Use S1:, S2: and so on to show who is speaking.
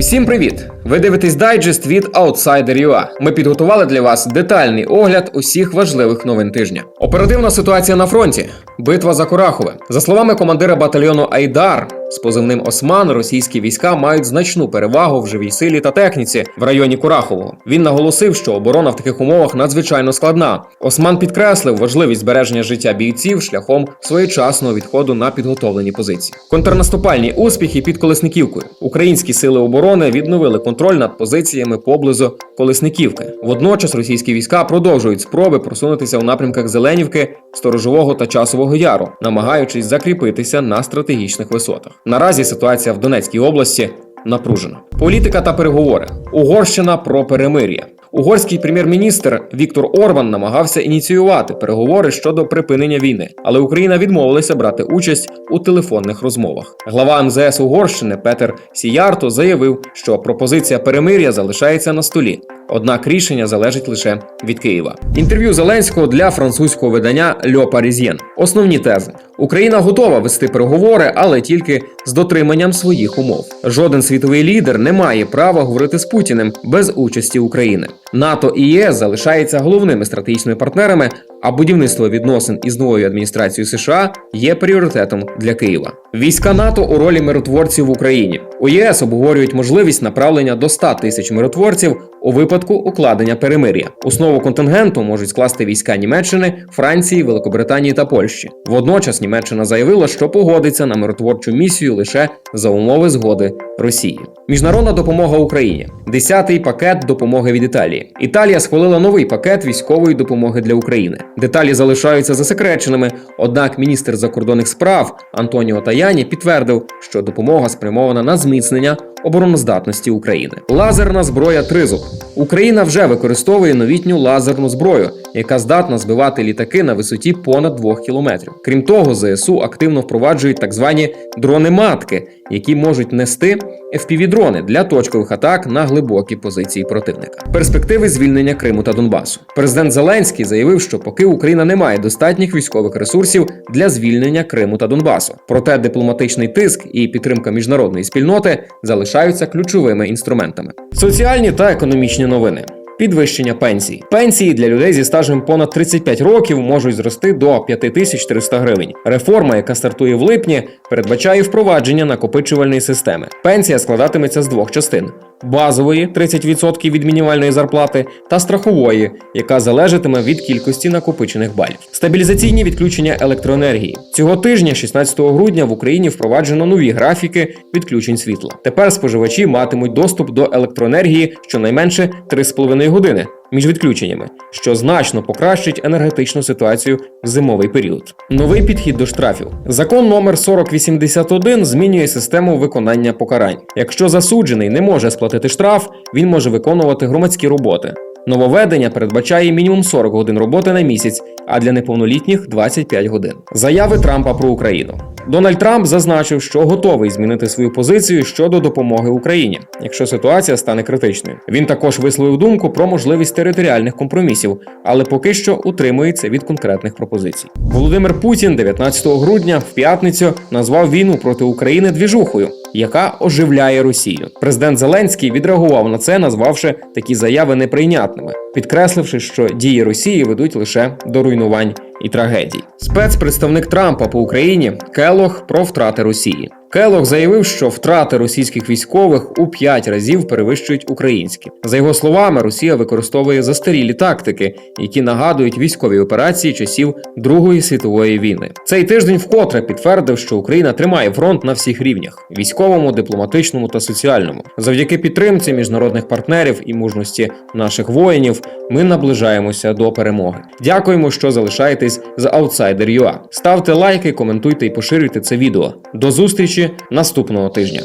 S1: Усім привіт! Ви дивитесь дайджест від Outsider.ua. Ми підготували для вас детальний огляд усіх важливих новин тижня. Оперативна ситуація на фронті. Битва за Курахове. За словами командира батальйону Айдар з позивним Осман, російські війська мають значну перевагу в живій силі та техніці в районі Курахового. Він наголосив, що оборона в таких умовах надзвичайно складна. Осман підкреслив важливість збереження життя бійців шляхом своєчасного відходу на підготовлені позиції. Контрнаступальні успіхи під Колесниківкою. Українські сили оборони відновили контроль над позиціями поблизу Колесниківки. Водночас російські війська продовжують спроби просунутися у напрямках Зеленівки, Сторожового та Часового Яру, намагаючись закріпитися на стратегічних висотах. Наразі ситуація в Донецькій області напружена. Політика та переговори. Угорщина про перемир'я. Угорський прем'єр-міністр Віктор Орбан намагався ініціювати переговори щодо припинення війни, але Україна відмовилася брати участь у телефонних розмовах. Глава МЗС Угорщини Петер Сіярто заявив, що пропозиція перемир'я залишається на столі. Однак рішення залежить лише від Києва. Інтерв'ю Зеленського для французького видання Льо Парізьєн. Основні тези: Україна готова вести переговори, але тільки з дотриманням своїх умов. Жоден світовий лідер не має права говорити з Путіним без участі України. НАТО і ЄС залишаються головними стратегічними партнерами, а будівництво відносин із новою адміністрацією США є пріоритетом для Києва. Війська НАТО у ролі миротворців в Україні у ЄС обговорюють можливість направлення до 100 тисяч миротворців у випадку укладення перемир'я. Основу контингенту можуть скласти війська Німеччини, Франції, Великобританії та Польщі. Водночас Німеччина заявила, що погодиться на миротворчу місію лише за умови згоди Росії. Міжнародна допомога Україні. Десятий пакет допомоги від Італії. Італія схвалила новий пакет військової допомоги для України. Деталі залишаються засекреченими. Однак міністр закордонних справ Антоніо Таяні підтвердив, що допомога спрямована на зміцнення обороноздатності України. Лазерна зброя Тризуб. Україна вже використовує новітню лазерну зброю, яка здатна збивати літаки на висоті понад 2 кілометрів. Крім того, ЗСУ активно впроваджують так звані дрони-матки, які можуть нести FPV-дрони для точкових атак на глибокі позиції противника. Перспективи звільнення Криму та Донбасу. Президент Зеленський заявив, що поки Україна не має достатніх військових ресурсів для звільнення Криму та Донбасу. Проте дипломатичний тиск і підтримка міжнародної спільноти залишаються ключовими інструментами. Соціальні та економічні новини. Підвищення пенсій. Пенсії для людей зі стажем понад 35 років можуть зрости до 5300 гривень. Реформа, яка стартує в липні, передбачає впровадження накопичувальної системи. Пенсія складатиметься з двох частин. Базової 30% від мінімальної зарплати та страхової, яка залежатиме від кількості накопичених балів. Стабілізаційні відключення електроенергії цього тижня, 16 грудня, в Україні впроваджено нові графіки відключень світла. Тепер споживачі матимуть доступ до електроенергії щонайменше 3,5 години між відключеннями, що значно покращить енергетичну ситуацію в зимовий період. Новий підхід до штрафів. Закон номер 4081 змінює систему виконання покарань. Якщо засуджений не може сплатити штраф, він може виконувати громадські роботи. Нововведення передбачає мінімум 40 годин роботи на місяць, а для неповнолітніх 25 годин. Заяви Трампа про Україну. Дональд Трамп зазначив, що готовий змінити свою позицію щодо допомоги Україні, якщо ситуація стане критичною. Він також висловив думку про можливість територіальних компромісів, але поки що утримується від конкретних пропозицій. Володимир Путін 19 грудня в п'ятницю назвав війну проти України двіжухою, яка оживляє Росію. Президент Зеленський відреагував на це, назвавши такі заяви неприйнятними, підкресливши, що дії Росії ведуть лише до руйнувань і трагедій. Спецпредставник Трампа по Україні Келох про втрати Росії. Келох заявив, що втрати російських військових у 5 разів перевищують українські. За його словами, Росія використовує застарілі тактики, які нагадують військові операції часів Другої світової війни. Цей тиждень вкотре підтвердив, що Україна тримає фронт на всіх рівнях: військовому, дипломатичному та соціальному. Завдяки підтримці міжнародних партнерів і мужності наших воїнів. Ми наближаємося до перемоги. Дякуємо, що залишаєтесь з Outsider.ua. Ставте лайки, коментуйте і поширюйте це відео. До зустрічі наступного тижня.